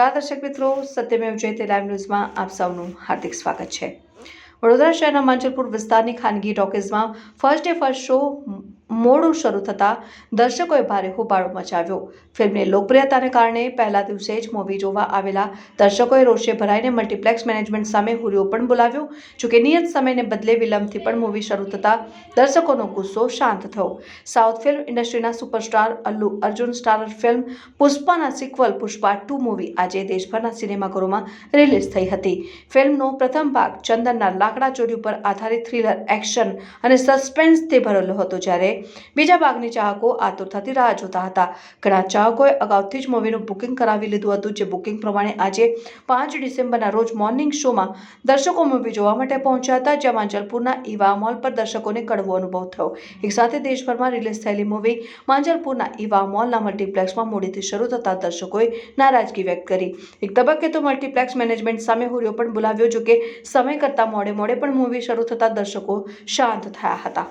નમસ્કાર દર્શક મિત્રો. સત્યમેવ જયતે લાઈવ ન્યૂઝમાં આપ સૌનું હાર્દિક સ્વાગત છે. વડોદરા શહેરના માંજલપુર વિસ્તારની ખાનગી ટોકીઝમાં ફર્સ્ટ ડે ફર્સ્ટ શો મોડું શરૂ થતાં દર્શકોએ ભારે હોબાળો મચાવ્યો. ફિલ્મની લોકપ્રિયતાને કારણે પહેલા દિવસે જ મૂવી જોવા આવેલા દર્શકોએ રોષે ભરાઈને મલ્ટીપ્લેક્સ મેનેજમેન્ટ સામે હુરિયો પણ બોલાવ્યો, જોકે નિયત સમયને બદલે વિલંબથી પણ મૂવી શરૂ થતાં દર્શકોનો ગુસ્સો શાંત થયો. South film ઇન્ડસ્ટ્રીના superstar Allu Arjun, starrer film પુષ્પાના sequel Pushpa two movie આજે દેશભરના સિનેમાઘરોમાં રિલીઝ થઈ હતી. ફિલ્મનો પ્રથમ ભાગ ચંદનના લાકડા ચોરી ઉપર આધારિત થ્રિલર, એક્શન અને સસ્પેન્સથી ભરેલો હતો જ્યારે બીજા ભાગની ચાહકો આતુરતાથી રાહ જોતા હતા. ઘણા ચાહકોએ અગાઉથી જ મૂવીનું બુકિંગ કરાવી લીધું હતું, જે બુકિંગ પ્રમાણે આજે પાંચ ડિસેમ્બરના રોજ મોર્નિંગ શોમાં દર્શકો મૂવી જોવા માટે પહોંચ્યા હતા, જેમાં માંજલપુરના ઈવા મોલ પર દર્શકોને કડવો અનુભવ થયો. એક સાથે દેશભરમાં રિલીઝ થયેલી મૂવી માંજલપુરના ઈવા મોલના મલ્ટીપ્લેક્સમાં મોડીથી શરૂ થતા દર્શકોએ નારાજગી વ્યક્ત કરી. એક તબક્કે તો મલ્ટીપ્લેક્સ મેનેજમેન્ટ સામે હોર્યો પણ બોલાવ્યો જો કે સમય કરતાં મોડે મોડે પણ મૂવી શરૂ થતાં દર્શકો શાંત થયા હતા.